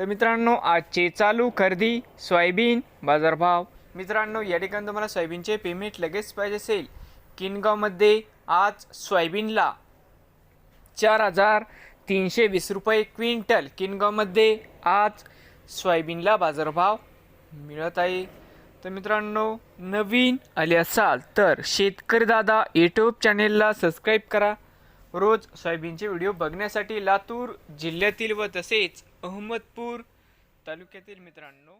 तर मित्रांनो आजचे चालू खरेदी सोयाबीन बाजारभाव. मित्रांनो या ठिकाणी तुम्हाला सोयाबीनचे पेमेंट लगेच पाहिजे असेल. किनगावमध्ये आज सोयाबीनला चार हजार तीनशे वीस रुपये क्विंटल. किनगावमध्ये आज सोयाबीनला बाजारभाव मिळत आहे. तर मित्रांनो नवीन आले असाल तर शेतकरी दादा यूट्यूब चॅनेलला सबस्क्राईब करा. रोज सोयाबीनचे व्हिडिओ बघण्यासाठी लातूर जिल्ह्यातील व तसेच अहमदपूर तालुक्यातील मित्रांनो.